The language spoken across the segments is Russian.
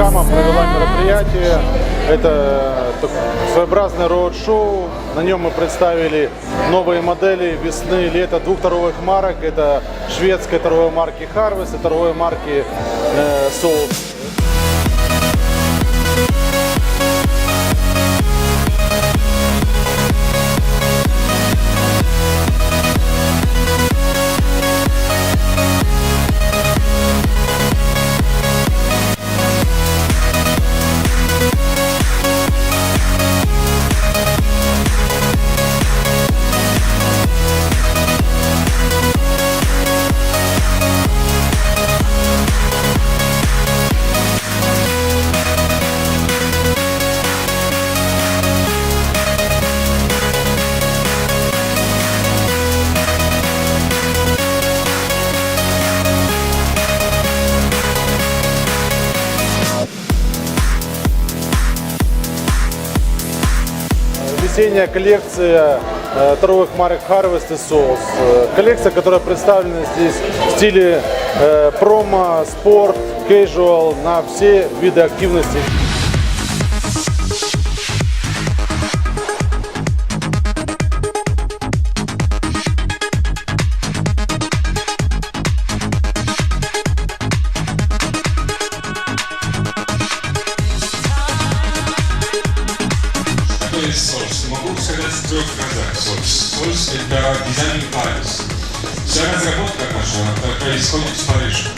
Бергамо провела мероприятие. Это своеобразное роуд-шоу. На нем мы представили новые модели весны, лета двух торговых марок. Это шведской торговой марки Harvest и торговой марки э, Soul. Весенняя коллекция э, торговых марок Harvest и Souls. Э, Коллекция, которая представлена здесь в стиле э, промо, спорт, casual на все виды активности. Сольс – это дизайн Paris. Вся разработка наша происходит в Париже.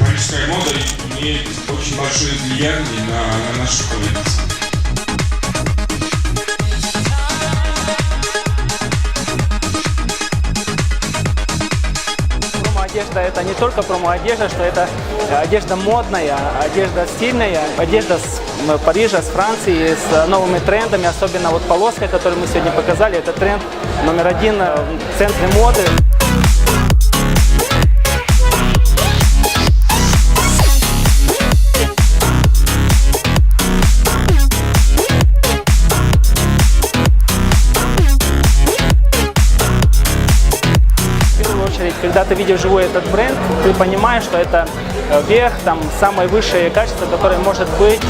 Парижская мода имеет очень большое влияние на, на нашу коллекцию. Промо-одежда это не только промо-одежда, что это одежда модная, одежда стильная, одежда с Парижа, с Франции, с э, новыми трендами, особенно вот полоска, которую мы сегодня показали, это тренд номер один э, в центре моды. Ты видишь живой этот бренд, ты понимаешь, что это э, верх, там, самое высшее качество, которое может быть.